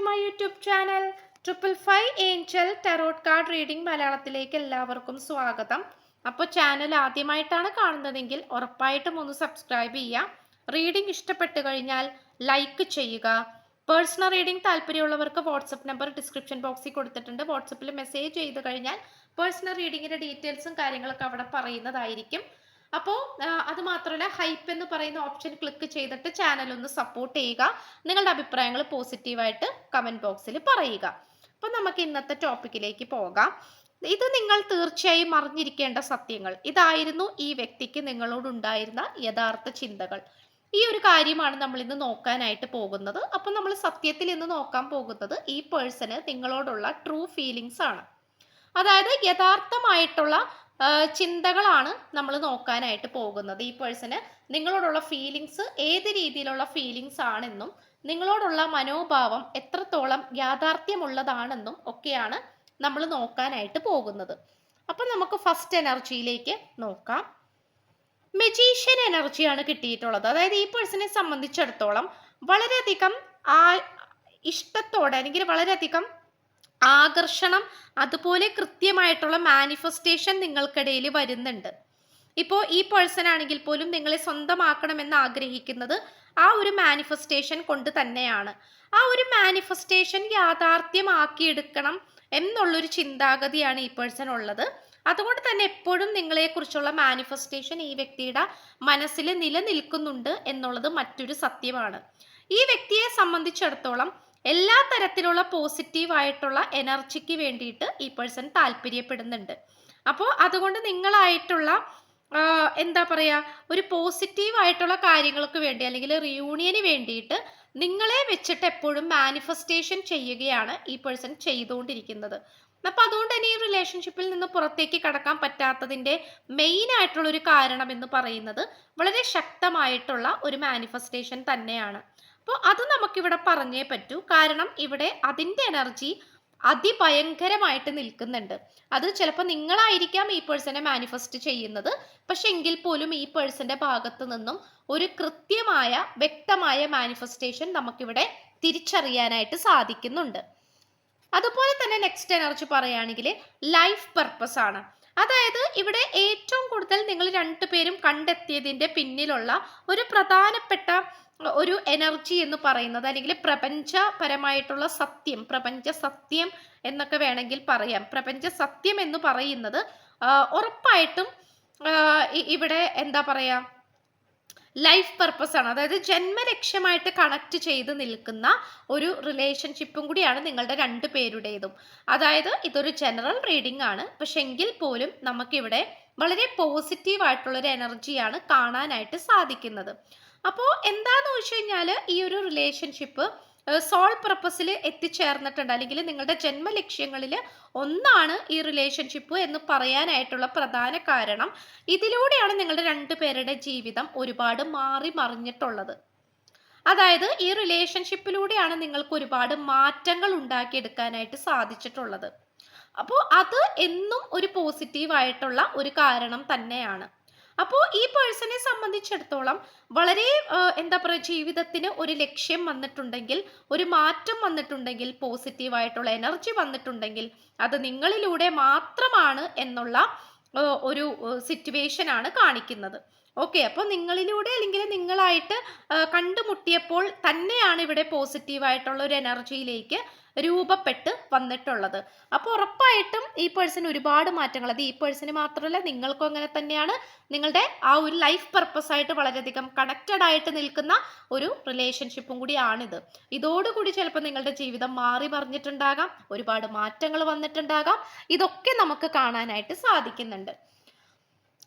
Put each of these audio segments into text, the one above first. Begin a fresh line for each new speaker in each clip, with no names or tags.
To my YouTube channel triple five angel tarot card reading മലയാളത്തിലേക്ക് എല്ലാവർക്കും സ്വാഗതം. അപ്പോൾ ചാനൽ ആദ്യമായിട്ടാണ് കാണുന്നതെങ്കിൽ ഉറപ്പായിട്ടും ഒന്ന് സബ്സ്ക്രൈബ് ചെയ്യുക. റീഡിംഗ് ഇഷ്ടപ്പെട്ടു കഴിഞ്ഞാൽ ലൈക്ക് ചെയ്യുക. പേഴ്സണൽ റീഡിംഗ് താല്പര്യമുള്ളവർക്ക് വാട്സപ്പ് നമ്പർ ഡിസ്ക്രിപ്ഷൻ ബോക്സിൽ കൊടുത്തിട്ടുണ്ട്. വാട്സപ്പിൽ മെസ്സേജ് ചെയ്ത് കഴിഞ്ഞാൽ പേഴ്സണൽ റീഡിങ്ങിന്റെ ഡീറ്റെയിൽസും കാര്യങ്ങളൊക്കെ അവിടെ പറയുന്നതായിരിക്കും. അപ്പോൾ അത് മാത്രമല്ല ഹൈപ്പ് എന്ന് പറയുന്ന ഓപ്ഷൻ ക്ലിക്ക് ചെയ്തിട്ട് ചാനൽ ഒന്ന് സപ്പോർട്ട് ചെയ്യുക. നിങ്ങളുടെ അഭിപ്രായങ്ങൾ പോസിറ്റീവായിട്ട് കമന്റ് ബോക്സിൽ പറയുക. അപ്പോൾ നമുക്ക് ഇന്നത്തെ ടോപ്പിക്കിലേക്ക് പോകാം. ഇത് നിങ്ങൾ തീർച്ചയായും അറിഞ്ഞിരിക്കേണ്ട സത്യങ്ങൾ. ഇതായിരുന്നു ഈ വ്യക്തിക്ക് നിങ്ങളോടുണ്ടായിരുന്ന യഥാർത്ഥ ചിന്തകൾ. ഈ ഒരു കാര്യമാണ് നമ്മൾ ഇന്ന് നോക്കാനായിട്ട് പോകുന്നത്. അപ്പം നമ്മൾ സത്യത്തിൽ ഇന്ന് നോക്കാൻ പോകുന്നത് ഈ പേഴ്സണ് നിങ്ങളോടുള്ള ട്രൂ ഫീലിങ്സ് ആണ്. അതായത് യഥാർത്ഥമായിട്ടുള്ള ചിന്തകളാണ് നമ്മൾ നോക്കാനായിട്ട് പോകുന്നത്. ഈ പേഴ്സണ് നിങ്ങളോടുള്ള ഫീലിങ്സ് ഏത് രീതിയിലുള്ള ഫീലിങ്സ് ആണെന്നും നിങ്ങളോടുള്ള മനോഭാവം എത്രത്തോളം യാഥാർത്ഥ്യമുള്ളതാണെന്നും ഒക്കെയാണ് നമ്മൾ നോക്കാനായിട്ട് പോകുന്നത്. അപ്പം നമുക്ക് ഫസ്റ്റ് എനർജിയിലേക്ക് നോക്കാം. മെജീഷ്യൻ എനർജിയാണ് കിട്ടിയിട്ടുള്ളത്. അതായത് ഈ പേഴ്സണെ സംബന്ധിച്ചിടത്തോളം വളരെയധികം ആ ഇഷ്ടത്തോടെ അല്ലെങ്കിൽ വളരെയധികം ആകർഷണം അതുപോലെ കൃത്യമായിട്ടുള്ള മാനിഫെസ്റ്റേഷൻ നിങ്ങൾക്കിടയിൽ വരുന്നുണ്ട്. ഇപ്പോൾ ഈ പേഴ്സൺ ആണെങ്കിൽ പോലും നിങ്ങളെ സ്വന്തമാക്കണമെന്ന് ആഗ്രഹിക്കുന്നത് ആ ഒരു മാനിഫെസ്റ്റേഷൻ കൊണ്ട് തന്നെയാണ്. ആ ഒരു മാനിഫെസ്റ്റേഷൻ യാഥാർത്ഥ്യമാക്കിയെടുക്കണം എന്നുള്ളൊരു ചിന്താഗതിയാണ് ഈ പേഴ്സൺ ഉള്ളത്. അതുകൊണ്ട് തന്നെ എപ്പോഴും നിങ്ങളെക്കുറിച്ചുള്ള മാനിഫെസ്റ്റേഷൻ ഈ വ്യക്തിയുടെ മനസ്സിൽ നിലനിൽക്കുന്നുണ്ട് എന്നുള്ളത് മറ്റൊരു സത്യമാണ്. ഈ വ്യക്തിയെ സംബന്ധിച്ചിടത്തോളം എല്ലാ തരത്തിലുള്ള പോസിറ്റീവ് ആയിട്ടുള്ള എനർജിക്ക് വേണ്ടിയിട്ട് ഈ പേഴ്സൺ താല്പര്യപ്പെടുന്നുണ്ട്. അപ്പോൾ അതുകൊണ്ട് നിങ്ങളായിട്ടുള്ള എന്താ പറയുക ഒരു പോസിറ്റീവ് ആയിട്ടുള്ള കാര്യങ്ങൾക്ക് വേണ്ടി അല്ലെങ്കിൽ റിയൂണിയന് വേണ്ടിയിട്ട് നിങ്ങളെ വെച്ചിട്ട് എപ്പോഴും മാനിഫെസ്റ്റേഷൻ ചെയ്യുകയാണ് ഈ പേഴ്സൺ ചെയ്തുകൊണ്ടിരിക്കുന്നത്. അപ്പം അതുകൊണ്ട് തന്നെ ഈ റിലേഷൻഷിപ്പിൽ നിന്ന് പുറത്തേക്ക് കടക്കാൻ പറ്റാത്തതിന്റെ മെയിൻ ആയിട്ടുള്ള ഒരു കാരണം എന്ന് പറയുന്നത് വളരെ ശക്തമായിട്ടുള്ള ഒരു മാനിഫെസ്റ്റേഷൻ തന്നെയാണ്. അപ്പോൾ അത് നമുക്കിവിടെ പറഞ്ഞേ പറ്റൂ. കാരണം ഇവിടെ അതിന്റെ എനർജി അതിഭയങ്കരമായിട്ട് നിൽക്കുന്നുണ്ട്. അത് ചിലപ്പോൾ നിങ്ങളായിരിക്കാം ഈ പേഴ്സനെ മാനിഫെസ്റ്റ് ചെയ്യുന്നത്. പക്ഷെ എങ്കിൽ പോലും ഈ പേഴ്സന്റെ ഭാഗത്തു നിന്നും ഒരു കൃത്യമായ വ്യക്തമായ മാനിഫെസ്റ്റേഷൻ നമുക്കിവിടെ തിരിച്ചറിയാനായിട്ട് സാധിക്കുന്നുണ്ട്. അതുപോലെ തന്നെ നെക്സ്റ്റ് എനർജി പറയുകയാണെങ്കിൽ ലൈഫ് പർപ്പസ് ആണ്. അതായത് ഇവിടെ ഏറ്റവും കൂടുതൽ നിങ്ങൾ രണ്ടുപേരും കണ്ടെത്തിയതിന്റെ പിന്നിലുള്ള ഒരു പ്രധാനപ്പെട്ട ഒരു എനർജി എന്ന് പറയുന്നത് അല്ലെങ്കിൽ പ്രപഞ്ചപരമായിട്ടുള്ള സത്യം പ്രപഞ്ച സത്യം എന്നൊക്കെ വേണമെങ്കിൽ പറയാം. പ്രപഞ്ച സത്യം എന്ന് പറയുന്നത് ഉറപ്പായിട്ടും ഇവിടെ എന്താ പറയാ ലൈഫ് പർപ്പസ് ആണ്. അതായത് ജന്മലക്ഷ്യമായിട്ട് കണക്ട് ചെയ്ത് നിൽക്കുന്ന ഒരു റിലേഷൻഷിപ്പും കൂടിയാണ് നിങ്ങളുടെ രണ്ടു പേരുടേതും. അതായത് ഇതൊരു ജനറൽ റീഡിംഗ് ആണ്. പക്ഷെ എങ്കിൽ പോലും നമുക്കിവിടെ വളരെ പോസിറ്റീവ് ആയിട്ടുള്ള ഒരു എനർജിയാണ് കാണാനായിട്ട് സാധിക്കുന്നത്. അപ്പോൾ എന്താന്ന് വെച്ച് കഴിഞ്ഞാൽ ഈ ഒരു റിലേഷൻഷിപ്പ് സോൾ പർപ്പസിൽ എത്തിച്ചേർന്നിട്ടുണ്ട്. അല്ലെങ്കിൽ നിങ്ങളുടെ ജന്മലക്ഷ്യങ്ങളിൽ ഒന്നാണ് ഈ റിലേഷൻഷിപ്പ് എന്ന് പറയാനായിട്ടുള്ള പ്രധാന കാരണം. ഇതിലൂടെയാണ് നിങ്ങളുടെ രണ്ടുപേരുടെ ജീവിതം ഒരുപാട് മാറി മറിഞ്ഞിട്ടുള്ളത്. അതായത് ഈ റിലേഷൻഷിപ്പിലൂടെയാണ് നിങ്ങൾക്ക് ഒരുപാട് മാറ്റങ്ങൾ ഉണ്ടാക്കിയെടുക്കാനായിട്ട് സാധിച്ചിട്ടുള്ളത്. അപ്പോൾ അത് എന്നും ഒരു പോസിറ്റീവായിട്ടുള്ള ഒരു കാരണം തന്നെയാണ്. അപ്പോൾ ഈ പേഴ്സണെ സംബന്ധിച്ചിടത്തോളം വളരെ എന്താ പറയുക ജീവിതത്തിന് ഒരു ലക്ഷ്യം വന്നിട്ടുണ്ടെങ്കിൽ ഒരു മാറ്റം വന്നിട്ടുണ്ടെങ്കിൽ പോസിറ്റീവായിട്ടുള്ള എനർജി വന്നിട്ടുണ്ടെങ്കിൽ അത് നിങ്ങളിലൂടെ മാത്രമാണ് എന്നുള്ള ഒരു സിറ്റുവേഷൻ ആണ് കാണിക്കുന്നത്. ഓക്കെ അപ്പോൾ നിങ്ങളിലൂടെ അല്ലെങ്കിൽ നിങ്ങളായിട്ട് കണ്ടുമുട്ടിയപ്പോൾ തന്നെയാണ് ഇവിടെ പോസിറ്റീവ് ആയിട്ടുള്ള ഒരു എനർജിയിലേക്ക് രൂപപ്പെട്ട് വന്നിട്ടുള്ളത്. അപ്പോൾ ഉറപ്പായിട്ടും ഈ പേഴ്സൺ ഒരുപാട് മാറ്റങ്ങൾ അത് ഈ പേഴ്സണ് മാത്രമല്ല നിങ്ങൾക്കും അങ്ങനെ തന്നെയാണ്. നിങ്ങളുടെ ആ ഒരു ലൈഫ് പർപ്പസ് ആയിട്ട് വളരെയധികം കണക്റ്റഡ് ആയിട്ട് നിൽക്കുന്ന ഒരു റിലേഷൻഷിപ്പും കൂടിയാണിത്. ഇതോടുകൂടി ചിലപ്പോൾ നിങ്ങളുടെ ജീവിതം മാറി മറിഞ്ഞിട്ടുണ്ടാകാം ഒരുപാട് മാറ്റങ്ങൾ വന്നിട്ടുണ്ടാകാം. ഇതൊക്കെ നമുക്ക് കാണാനായിട്ട് സാധിക്കുന്നുണ്ട്.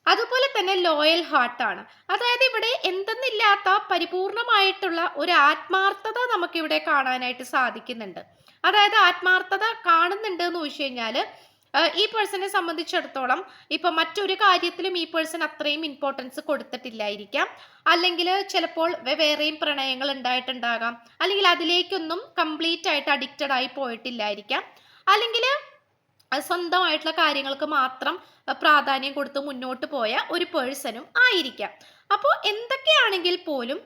അതുപോലെ തന്നെ ലോയൽ ഹാർട്ടാണ് അതായത് ഇവിടെ എന്തെന്നില്ലാത്ത പരിപൂർണമായിട്ടുള്ള ഒരു ആത്മാർത്ഥത നമുക്കിവിടെ കാണാനായിട്ട് സാധിക്കുന്നുണ്ട്. അതായത് ആത്മാർത്ഥത കാണുന്നുണ്ട് എന്ന് ചോദിച്ചു കഴിഞ്ഞാൽ ഈ പേഴ്സണെ സംബന്ധിച്ചിടത്തോളം ഇപ്പൊ മറ്റൊരു കാര്യത്തിലും ഈ പേഴ്സൺ അത്രയും ഇമ്പോർട്ടൻസ് കൊടുത്തിട്ടില്ലായിരിക്കാം. അല്ലെങ്കിൽ ചിലപ്പോൾ വേറെയും പ്രണയങ്ങൾ ഉണ്ടായിട്ടുണ്ടാകാം. അല്ലെങ്കിൽ അതിലേക്കൊന്നും കംപ്ലീറ്റ് ആയിട്ട് അഡിക്റ്റഡ് ആയി പോയിട്ടില്ലായിരിക്കാം. അല്ലെങ്കിൽ സ്വന്തമായിട്ടുള്ള കാര്യങ്ങൾക്ക് മാത്രം പ്രാധാന്യം കൊടുത്ത് മുന്നോട്ട് പോയ ഒരു പേഴ്സണും ആയിരിക്കാം. അപ്പോൾ എന്തൊക്കെയാണെങ്കിൽ പോലും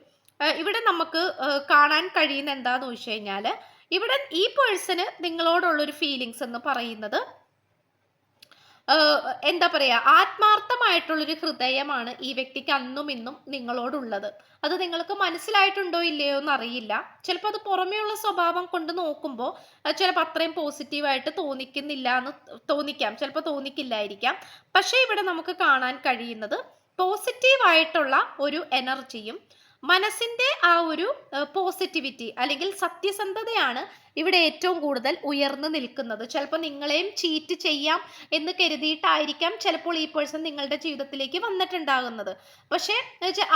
ഇവിടെ നമുക്ക് കാണാൻ കഴിയുന്ന എന്താന്ന് വെച്ച് കഴിഞ്ഞാൽ ഇവിടെ ഈ പേഴ്സണ് നിങ്ങളോടുള്ളൊരു ഫീലിങ്സ് എന്ന് പറയുന്നത് എന്താ പറയാ ആത്മാർത്ഥമായിട്ടുള്ളൊരു ഹൃദയമാണ് ഈ വ്യക്തിക്ക് അന്നും ഇന്നും നിങ്ങളോടുള്ളത്. അത് നിങ്ങൾക്ക് മനസ്സിലായിട്ടുണ്ടോ ഇല്ലയോ എന്ന് അറിയില്ല ചിലപ്പോൾ അത് പുറമേയുള്ള സ്വഭാവം കൊണ്ട് നോക്കുമ്പോൾ ചിലപ്പോൾ അത്രയും പോസിറ്റീവായിട്ട് തോന്നിക്കുന്നില്ല എന്ന് തോന്നിക്കാം. ചിലപ്പോൾ തോന്നിക്കില്ലായിരിക്കാം. പക്ഷേ ഇവിടെ നമുക്ക് കാണാൻ കഴിയുന്നത് പോസിറ്റീവായിട്ടുള്ള ഒരു എനർജിയും മനസ്സിന്റെ ആ ഒരു പോസിറ്റിവിറ്റി അല്ലെങ്കിൽ സത്യസന്ധതയാണ് ഇവിടെ ഏറ്റവും കൂടുതൽ ഉയർന്നു നിൽക്കുന്നത്. ചിലപ്പോൾ നിങ്ങളെയും ചീറ്റ് ചെയ്യാം എന്ന് കരുതിയിട്ടായിരിക്കാം ചിലപ്പോൾ ഈ പേഴ്സൺ നിങ്ങളുടെ ജീവിതത്തിലേക്ക് വന്നിട്ടുണ്ടാകുന്നത്. പക്ഷേ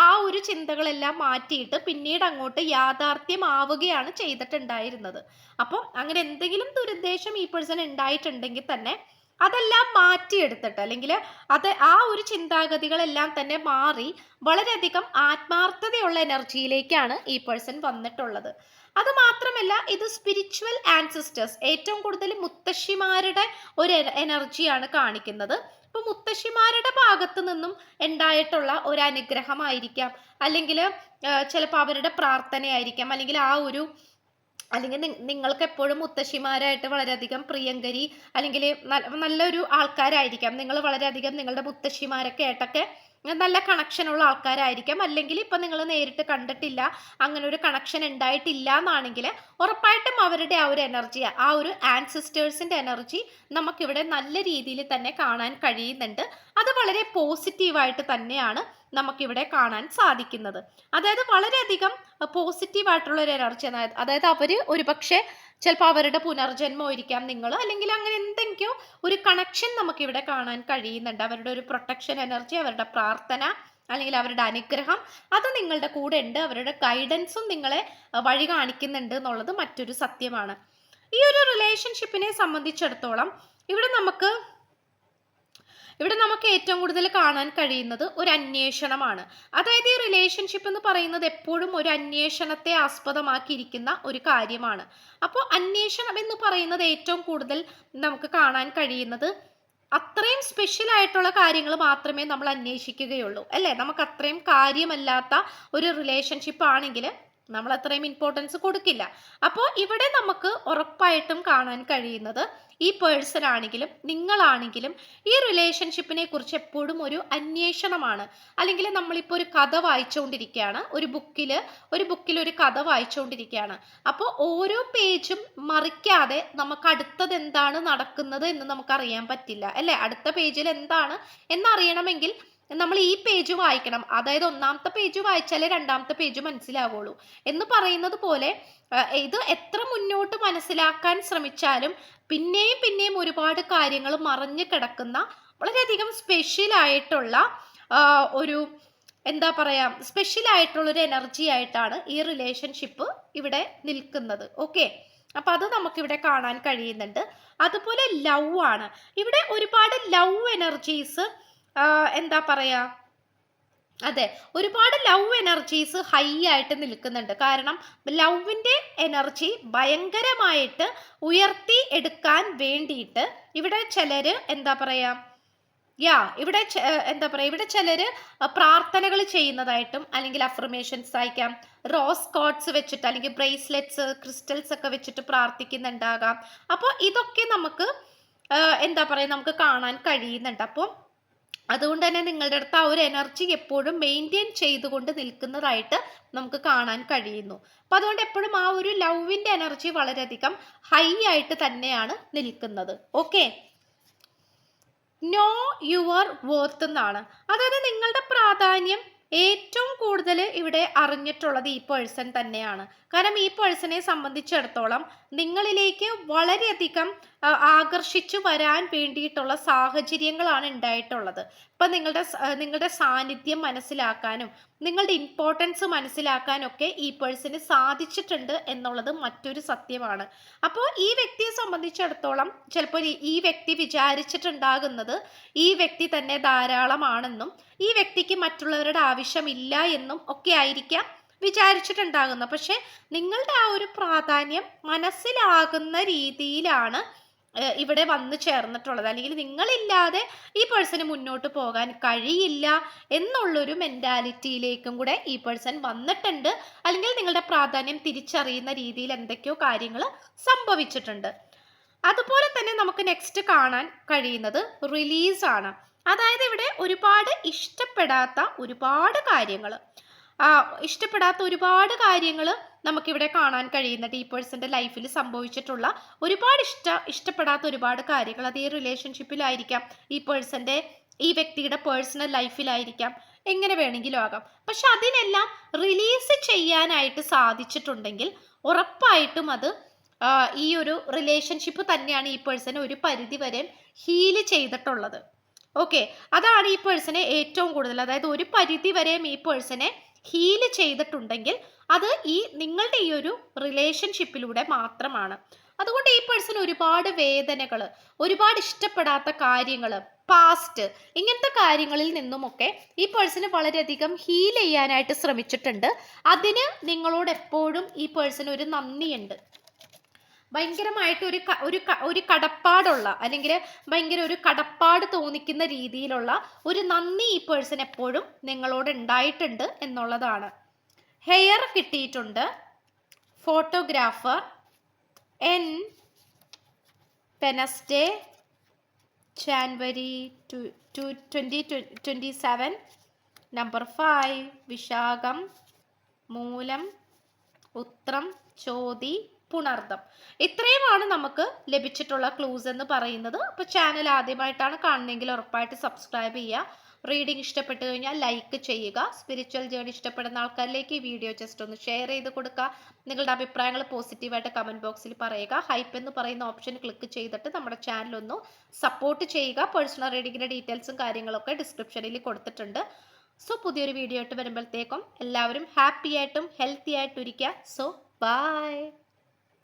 ആ ഒരു ചിന്തകളെല്ലാം മാറ്റിയിട്ട് പിന്നീട് അങ്ങോട്ട് യാഥാർത്ഥ്യമാവുകയാണ് ചെയ്തിട്ടുണ്ടായിരുന്നത്. അപ്പം അങ്ങനെ എന്തെങ്കിലും ദുരുദ്ദേശം ഈ പേഴ്സൺ ഉണ്ടായിട്ടുണ്ടെങ്കിൽ തന്നെ അതെല്ലാം മാറ്റിയെടുത്തിട്ട് അല്ലെങ്കിൽ അത് ആ ഒരു ചിന്താഗതികളെല്ലാം തന്നെ മാറി വളരെയധികം ആത്മാർത്ഥതയുള്ള എനർജിയിലേക്കാണ് ഈ പേഴ്സൺ വന്നിട്ടുള്ളത്. അത് മാത്രമല്ല ഇത് സ്പിരിച്വൽ ആൻസിസ്റ്റേഴ്സ് ഏറ്റവും കൂടുതൽ മുത്തശ്ശിമാരുടെ ഒരു എനർജിയാണ് കാണിക്കുന്നത്. ഇപ്പൊ മുത്തശ്ശിമാരുടെ ഭാഗത്ത് നിന്നും ഉണ്ടായിട്ടുള്ള ഒരു അനുഗ്രഹമായിരിക്കാം അല്ലെങ്കിൽ ചിലപ്പോൾ അവരുടെ പ്രാർത്ഥനയായിരിക്കാം. അല്ലെങ്കിൽ ആ ഒരു അല്ലെങ്കിൽ നിങ്ങൾക്ക് എപ്പോഴും മുത്തശ്ശിമാരായിട്ട് വളരെയധികം പ്രിയങ്കരി അല്ലെങ്കിൽ നല്ലൊരു ആൾക്കാരായിരിക്കാം. നിങ്ങൾ വളരെയധികം നിങ്ങളുടെ മുത്തശ്ശിമാരൊക്കെ ആയിട്ടൊക്കെ നല്ല കണക്ഷനുള്ള ആൾക്കാരായിരിക്കാം. അല്ലെങ്കിൽ ഇപ്പം നിങ്ങൾ നേരിട്ട് കണ്ടിട്ടില്ല അങ്ങനെ ഒരു കണക്ഷൻ ഉണ്ടായിട്ടില്ല എന്നാണെങ്കിൽ ഉറപ്പായിട്ടും അവരുടെ ആ ഒരു എനർജി ആ ഒരു ആൻസിസ്റ്റേഴ്സിന്റെ എനർജി നമുക്കിവിടെ നല്ല രീതിയിൽ തന്നെ കാണാൻ കഴിയുന്നുണ്ട്. അത് വളരെ പോസിറ്റീവായിട്ട് തന്നെയാണ് നമുക്കിവിടെ കാണാൻ സാധിക്കുന്നത്. അതായത് വളരെയധികം പോസിറ്റീവായിട്ടുള്ള ഒരു എനർജി അതായത് അവർ ഒരു പക്ഷേ ചിലപ്പോൾ അവരുടെ പുനർജന്മം പുനർജന്മമായിരിക്കാം നിങ്ങൾ അല്ലെങ്കിൽ അങ്ങനെ എന്തെങ്കിലും ഒരു കണക്ഷൻ നമുക്കിവിടെ കാണാൻ കഴിയുന്നുണ്ട്. അവരുടെ ഒരു പ്രൊട്ടക്ഷൻ എനർജി അവരുടെ പ്രാർത്ഥന അല്ലെങ്കിൽ അവരുടെ അനുഗ്രഹം അത് നിങ്ങളുടെ കൂടെ ഉണ്ട്. അവരുടെ ഗൈഡൻസും നിങ്ങളെ വഴി കാണിക്കുന്നുണ്ട് എന്നുള്ളത് മറ്റൊരു സത്യമാണ്. ഈ ഒരു റിലേഷൻഷിപ്പിനെ സംബന്ധിച്ചിടത്തോളം ഇവിടെ നമുക്ക് ഇവിടെ നമുക്ക് ഏറ്റവും കൂടുതൽ കാണാൻ കഴിയുന്നത് ഒരു അന്വേഷണമാണ്. അതായത് ഈ റിലേഷൻഷിപ്പ് എന്ന് പറയുന്നത് എപ്പോഴും ഒരു അന്വേഷണത്തെ ആസ്പദമാക്കിയിരിക്കുന്ന ഒരു കാര്യമാണ്. അപ്പോൾ അന്വേഷണം എന്ന് പറയുന്നത് ഏറ്റവും കൂടുതൽ നമുക്ക് കാണാൻ കഴിയുന്നത് അത്രയും സ്പെഷ്യൽ ആയിട്ടുള്ള കാര്യങ്ങൾ മാത്രമേ നമ്മൾ അന്വേഷിക്കുകയുള്ളൂ. അല്ലേ? നമുക്ക് അത്രയും കാര്യമല്ലാത്ത ഒരു റിലേഷൻഷിപ്പ് ആണെങ്കിൽ നമ്മൾ അത്രയും ഇമ്പോർട്ടൻസ് കൊടുക്കില്ല. അപ്പോൾ ഇവിടെ നമുക്ക് ഉറപ്പായിട്ടും കാണാൻ കഴിയുന്നത് ഈ പേഴ്സൺ ആണെങ്കിലും നിങ്ങളാണെങ്കിലും ഈ റിലേഷൻഷിപ്പിനെ കുറിച്ച് എപ്പോഴും ഒരു അന്വേഷണമാണ്. അല്ലെങ്കിൽ നമ്മളിപ്പോൾ ഒരു കഥ വായിച്ചുകൊണ്ടിരിക്കുകയാണ്. ഒരു ബുക്കിൽ ഒരു ബുക്കിൽ ഒരു കഥ വായിച്ചുകൊണ്ടിരിക്കുകയാണ്. അപ്പോൾ ഓരോ പേജും മറിക്കാതെ നമുക്ക് അടുത്തത് എന്താണ് നടക്കുന്നത് എന്ന് നമുക്ക് അറിയാൻ പറ്റില്ല. അല്ലേ? അടുത്ത പേജിൽ എന്താണ് എന്നറിയണമെങ്കിൽ നമ്മൾ ഈ പേജ് വായിക്കണം. അതായത് ഒന്നാമത്തെ പേജ് വായിച്ചാലേ രണ്ടാമത്തെ പേജ് മനസ്സിലാവുള്ളൂ. എന്ന് പറയുന്നത് പോലെ ഇത് എത്ര മുന്നോട്ട് മനസ്സിലാക്കാൻ ശ്രമിച്ചാലും പിന്നെയും പിന്നെയും ഒരുപാട് കാര്യങ്ങൾ മറഞ്ഞു കിടക്കുന്ന വളരെയധികം സ്പെഷ്യൽ ആയിട്ടുള്ള ഒരു എന്താ പറയാ സ്പെഷ്യൽ ആയിട്ടുള്ള ഒരു എനർജി ആയിട്ടാണ് ഈ റിലേഷൻഷിപ്പ് ഇവിടെ നിൽക്കുന്നത്. ഓക്കെ അപ്പൊ അത് നമുക്കിവിടെ കാണാൻ കഴിയുന്നുണ്ട്. അതുപോലെ ലവ് ആണ്. ഇവിടെ ഒരുപാട് ലവ് എനർജീസ് എന്താ പറയാ? അതെ ഒരുപാട് ലവ് എനർജീസ് ഹൈ ആയിട്ട് നിൽക്കുന്നുണ്ട്. കാരണം ലവിന്റെ എനർജി ഭയങ്കരമായിട്ട് ഉയർത്തി എടുക്കാൻ വേണ്ടിയിട്ട് ഇവിടെ ചിലര് എന്താ പറയാ? യാ ഇവിടെ എന്താ പറയാ? ഇവിടെ ചിലര് പ്രാർത്ഥനകൾ ചെയ്യുന്നതായിട്ടും അല്ലെങ്കിൽ അഫർമേഷൻസ് അയക്കാം. റോസ് കോഡ്സ് വെച്ചിട്ട് അല്ലെങ്കിൽ ബ്രേസ്ലെറ്റ്സ് ക്രിസ്റ്റൽസ് ഒക്കെ വെച്ചിട്ട് പ്രാർത്ഥിക്കുന്നുണ്ടാകാം. അപ്പോൾ ഇതൊക്കെ നമുക്ക് എന്താ പറയുക നമുക്ക് കാണാൻ കഴിയുന്നുണ്ട്. അപ്പോൾ അതുകൊണ്ട് തന്നെ നിങ്ങളുടെ അടുത്ത് ആ ഒരു എനർജി എപ്പോഴും മെയിന്റെയിൻ ചെയ്തുകൊണ്ട് നിൽക്കുന്നതായിട്ട് നമുക്ക് കാണാൻ കഴിയുന്നു. അപ്പം അതുകൊണ്ട് എപ്പോഴും ആ ഒരു ലവിന്റെ എനർജി വളരെയധികം ഹൈ ആയിട്ട് തന്നെയാണ് നിൽക്കുന്നത്. ഓക്കെ നോ യുവർ വർത്ത് എന്നാണ്. അതായത് നിങ്ങളുടെ പ്രാധാന്യം ഏറ്റവും കൂടുതൽ ഇവിടെ അറിഞ്ഞിട്ടുള്ളത് ഈ പേഴ്സൺ തന്നെയാണ്. കാരണം ഈ പേഴ്സണെ സംബന്ധിച്ചിടത്തോളം നിങ്ങളിലേക്ക് വളരെയധികം ആകർഷിച്ചു വരാൻ വേണ്ടിയിട്ടുള്ള സാഹചര്യങ്ങളാണ് ഉണ്ടായിട്ടുള്ളത്. ഇപ്പം നിങ്ങളുടെ നിങ്ങളുടെ സാന്നിധ്യം മനസ്സിലാക്കാനും നിങ്ങളുടെ ഇമ്പോർട്ടൻസ് മനസ്സിലാക്കാനും ഒക്കെ ഈ പേഴ്സന് സാധിച്ചിട്ടുണ്ട് എന്നുള്ളത് മറ്റൊരു സത്യമാണ്. അപ്പോൾ ഈ വ്യക്തിയെ സംബന്ധിച്ചിടത്തോളം ചിലപ്പോൾ ഈ വ്യക്തി വിചാരിച്ചിട്ടുണ്ടാകുന്നത് ഈ വ്യക്തി തന്നെ ധാരാളമാണെന്നും ഈ വ്യക്തിക്ക് മറ്റുള്ളവരുടെ ആവശ്യമില്ല എന്നും ഒക്കെ ആയിരിക്കാം വിചാരിച്ചിട്ടുണ്ടാകുന്നത്. പക്ഷെ നിങ്ങളുടെ ആ ഒരു പ്രാധാന്യം മനസ്സിലാകുന്ന രീതിയിലാണ് ഇവിടെ വന്നു ചേർന്നിട്ടുള്ളത്. അല്ലെങ്കിൽ നിങ്ങളില്ലാതെ ഈ പേഴ്സണ് മുന്നോട്ട് പോകാൻ കഴിയില്ല എന്നുള്ളൊരു മെന്റാലിറ്റിയിലേക്കും കൂടെ ഈ പേഴ്സൺ വന്നിട്ടുണ്ട്. അല്ലെങ്കിൽ നിങ്ങളുടെ പ്രാധാന്യം തിരിച്ചറിയുന്ന രീതിയിൽ എന്തൊക്കെയോ കാര്യങ്ങൾ സംഭവിച്ചിട്ടുണ്ട്. അതുപോലെ തന്നെ നമുക്ക് നെക്സ്റ്റ് കാണാൻ കഴിയുന്നത് റിലീസാണ് അതായത് ഇവിടെ ഒരുപാട് ഇഷ്ടപ്പെടാത്ത ഒരുപാട് കാര്യങ്ങൾ ഇഷ്ടപ്പെടാത്ത ഒരുപാട് കാര്യങ്ങൾ നമുക്കിവിടെ കാണാൻ കഴിയുന്നത് ഈ പേഴ്സന്റെ ലൈഫിൽ സംഭവിച്ചിട്ടുള്ള ഒരുപാട് ഇഷ്ട ഇഷ്ടപ്പെടാത്ത ഒരുപാട് കാര്യങ്ങൾ. അത് ഈ റിലേഷൻഷിപ്പിലായിരിക്കാം ഈ പേഴ്സന്റെ ഈ വ്യക്തിയുടെ പേഴ്സണൽ ലൈഫിലായിരിക്കാം എങ്ങനെ വേണമെങ്കിലും ആകാം. പക്ഷെ അതിനെല്ലാം റിലീസ് ചെയ്യാനായിട്ട് സാധിച്ചിട്ടുണ്ടെങ്കിൽ ഉറപ്പായിട്ടും അത് ഈ ഒരു റിലേഷൻഷിപ്പ് തന്നെയാണ് ഈ പേഴ്സണെ ഒരു പരിധി വരെ ഹീൽ ചെയ്തിട്ടുള്ളത്. ഓക്കെ അതാണ് ഈ പേഴ്സണെ ഏറ്റവും കൂടുതൽ അതായത് ഒരു പരിധി വരെയും ഈ പേഴ്സണെ ഹീൽ ചെയ്തിട്ടുണ്ടെങ്കിൽ അത് ഈ നിങ്ങളുടെ ഈ ഒരു റിലേഷൻഷിപ്പിലൂടെ മാത്രമാണ്. അതുകൊണ്ട് ഈ പേഴ്സൺ ഒരുപാട് വേദനകൾ ഒരുപാട് ഇഷ്ടപ്പെടാത്ത കാര്യങ്ങൾ പാസ്റ്റ് ഇങ്ങനത്തെ കാര്യങ്ങളിൽ നിന്നുമൊക്കെ ഈ പേഴ്സണ് വളരെയധികം ഹീൽ ചെയ്യാനായിട്ട് ശ്രമിച്ചിട്ടുണ്ട്. അതിന് നിങ്ങളോട് എപ്പോഴും ഈ പേഴ്സൺ ഒരു നന്ദിയുണ്ട്. ഭയങ്കരമായിട്ട് ഒരു ഒരു ഒരു കടപ്പാടുള്ള അല്ലെങ്കിൽ ഭയങ്കര ഒരു കടപ്പാട് തോന്നിക്കുന്ന രീതിയിലുള്ള ഒരു നന്ദി ഈ പേഴ്സൺ എപ്പോഴും നിങ്ങളോട് ഉണ്ടായിട്ടുണ്ട് എന്നുള്ളതാണ്. ഹെയർ കിട്ടിയിട്ടുണ്ട്. ഫോട്ടോഗ്രാഫർ എൻ പെനസ്ഡേ January two two twenty twenty seven number five വിശാഖം മൂലം ഉത്രം ചോതി പുണർദം. ഇത്രയുമാണ് നമുക്ക് ലഭിച്ചിട്ടുള്ള ക്ലൂസ് എന്ന് പറയുന്നത്. അപ്പോൾ ചാനൽ ആദ്യമായിട്ടാണ് കാണുന്നതെങ്കിൽ ഉറപ്പായിട്ട് സബ്സ്ക്രൈബ് ചെയ്യുക. റീഡിംഗ് ഇഷ്ടപ്പെട്ടു കഴിഞ്ഞാൽ ലൈക്ക് ചെയ്യുക. സ്പിരിച്വൽ ജേണി ഇഷ്ടപ്പെടുന്ന ആൾക്കാരിലേക്ക് ഈ വീഡിയോ ജസ്റ്റ് ഒന്ന് ഷെയർ ചെയ്ത് കൊടുക്കുക. നിങ്ങളുടെ അഭിപ്രായങ്ങൾ പോസിറ്റീവായിട്ട് കമന്റ് ബോക്സിൽ പറയുക. ഹൈപ്പ് എന്ന് പറയുന്ന ഓപ്ഷൻ ക്ലിക്ക് ചെയ്തിട്ട് നമ്മുടെ ചാനൽ ഒന്ന് സപ്പോർട്ട് ചെയ്യുക. പേഴ്സണൽ റീഡിങ്ങിന്റെ ഡീറ്റെയിൽസും കാര്യങ്ങളൊക്കെ ഡിസ്ക്രിപ്ഷനിൽ കൊടുത്തിട്ടുണ്ട്. സോ പുതിയൊരു വീഡിയോ ആയിട്ട് വരുമ്പോഴത്തേക്കും എല്ലാവരും ഹാപ്പി ആയിട്ടും ഹെൽത്തി ആയിട്ടും ഇരിക്കുക. So by